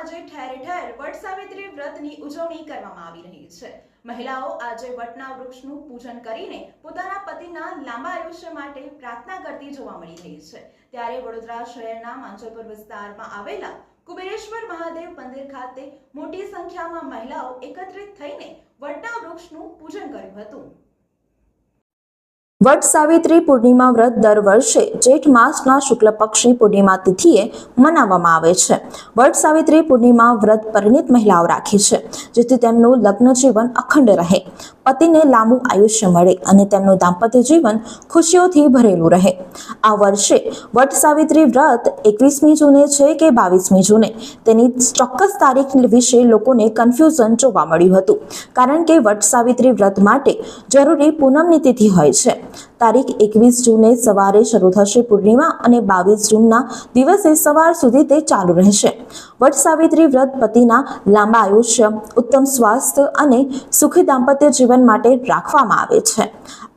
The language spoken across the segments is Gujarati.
આજે ઠેર ઠેર વટ સાવિત્રી વ્રતની ઉજવણી કરવામાં આવી રહી છે. મહિલાઓ આજે વટના વૃક્ષનું પૂજન કરીને પોતાના પતિના લાંબા આયુષ્ય માટે પ્રાર્થના કરતી જોવા મળી રહી છે. ત્યારે વડોદરા શહેરના માંજલપુર વિસ્તારમાં આવેલા કુબેરેશ્વર મહાદેવ મંદિર ખાતે મોટી સંખ્યામાં મહિલાઓ એકત્રિત થઈને વટના વૃક્ષનું પૂજન કર્યું હતું. વટ સાવિત્રી પૂર્ણિમા વ્રત દર વર્ષે જેઠ માસના શુક્લ પક્ષની પૂર્ણિમા તિથિએ મનાવવામાં આવે છે. વટ સાવિત્રી પૂર્ણિમા વ્રત પરિણીત મહિલાઓ રાખે છે, જેથી તેમનું લગ્ન જીવન અખંડ રહે. પતિને લાંબુ આયુષ્ય મળે અને તેમનું દાંપત્ય જીવન ખુશીઓથી ભરેલું રહે. આ વર્ષે વટ સાવિત્રી વ્રત એકવીસમી જૂને છે કે બાવીસમી જૂને? તેની ચોક્કસ તારીખ વિશે લોકોને કન્ફ્યુઝન જોવા મળ્યું હતું. કારણ કે વટ સાવિત્રી વ્રત માટે જરૂરી પૂનમની તિથિ હોય છે. તારીખ એકવીસ જૂને સવારે શરૂ થશે પૂર્ણિમા અને બાવીસ જૂનના દિવસે સવાર સુધી તે ચાલુ રહેશે. વટ સાવિત્રી વ્રત પતિના લાંબા આયુષ્ય, ઉત્તમ સ્વાસ્થ્ય અને સુખી દાંપત્ય જીવન માટે રાખવામાં આવે છે.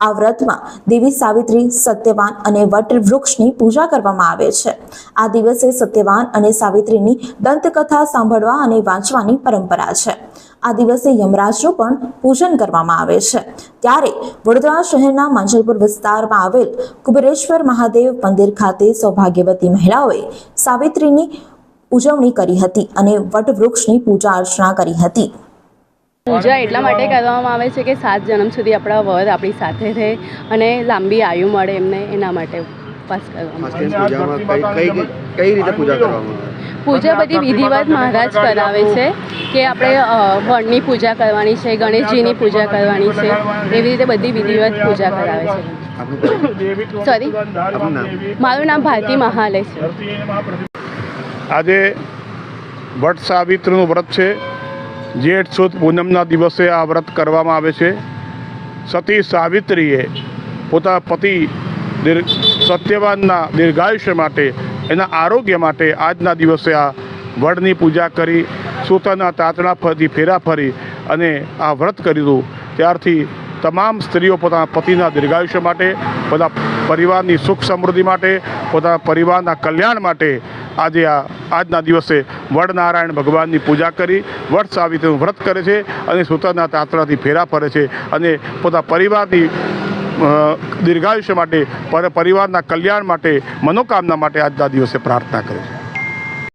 આ વ્રતમાં દેવી સાવિત્રી, સત્યવાન અને વટ વૃક્ષની પૂજા કરવામાં આવે છે. આ દિવસે સત્યવાન અને સાવિત્રીની દંતકથા સાંભળવા અને વાંચવાની પરંપરા છે. આ દિવસે યમરાજનું પણ પૂજન કરવામાં આવે છે. ત્યારે વડોદરા શહેરના માંજલપુર વિસ્તારમાં આવેલ કુબેરેશ્વર મહાદેવ મંદિર ખાતે સૌભાગ્યવતી મહિલાઓએ સાવિત્રીની ઉજવણી કરી હતી અને વટવૃક્ષની પૂજા અર્ચના કરી હતી. પૂજા એટલા માટે કરવામાં આવે છે કે સાત જન્મ સુધી આપણા વર આપણી સાથે રહે અને લાંબી આયુ મળે એમને એના માટે ઉપવાસ કરવામાં આવે ખાસ કરીને પૂજામાં કઈ કઈ કઈ રીતે પૂજા પૂજા બધી વિધિવત મહારાજ કરાવે છે કે આપણે વણની પૂજા કરવાની છે ગણેશજીની પૂજા કરવાની છે એવી રીતે બધી વિધિવત પૂજા કરાવે છે. સોરી મારું નામ ભારતી મહાલે છે. આજે વટ સાવિત્રીનું વ્રત છે. જેઠ સુદ પૂનમના દિવસે આ વ્રત કરવામાં આવે છે. સતી સાવિત્રીએ પતિ દીર્ઘ સત્યવાનના દીર્ઘાયુષ્ય માટે એના આરોગ્ય માટે આજના દિવસે આ વડની પૂજા કરી સૂતરના તાતણા ફરી, ફેરા ફરી અને આ વ્રત કર્યું. ત્યારથી તમામ સ્ત્રીઓ પોતાના પતિના દીર્ઘાયુષ્ય માટે પોતા પરિવારની સુખ સમૃદ્ધિ માટે, પોતાના પરિવારના કલ્યાણ માટે આજે આ, આજના દિવસે વડનારાયણ ભગવાનની પૂજા કરી, વડ સાવિત્રીનું વ્રત કરે છે અને સૂતરના તાતરાથી ફેરા ફરે છે અને પોતા પરિવારની દીર્ઘાયુષ્ય માટે, પર, પરિવારના કલ્યાણ માટે, મનોકામના માટે આજના દિવસે પ્રાર્થના કરે છે.